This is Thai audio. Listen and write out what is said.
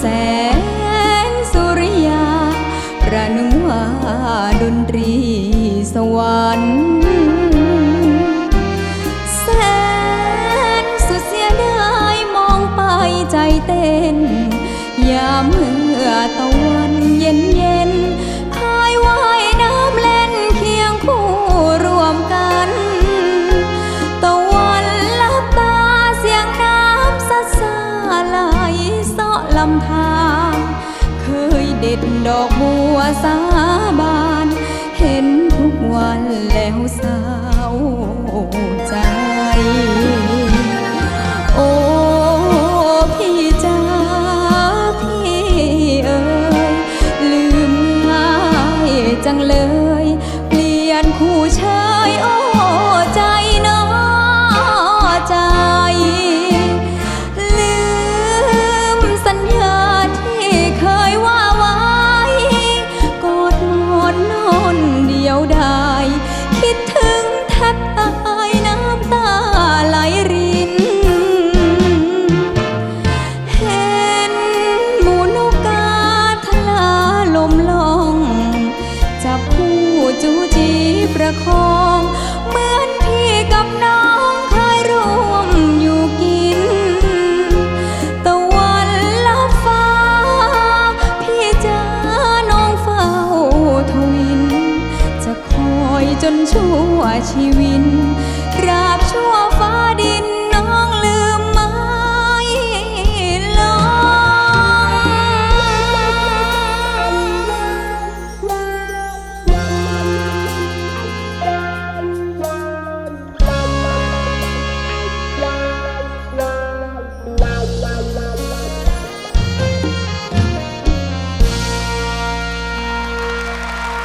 แสงสุริยา ประนึงว่าดนตรีสวรรค์ ดดอกบัวสาบาน เห็นทุกวันแล้วเศร้าใจ โอ้พี่จ้าพี่เอ๋ยลืมง่ายจังเลย เปลี่ยนคู่ ชั่วชีวินรั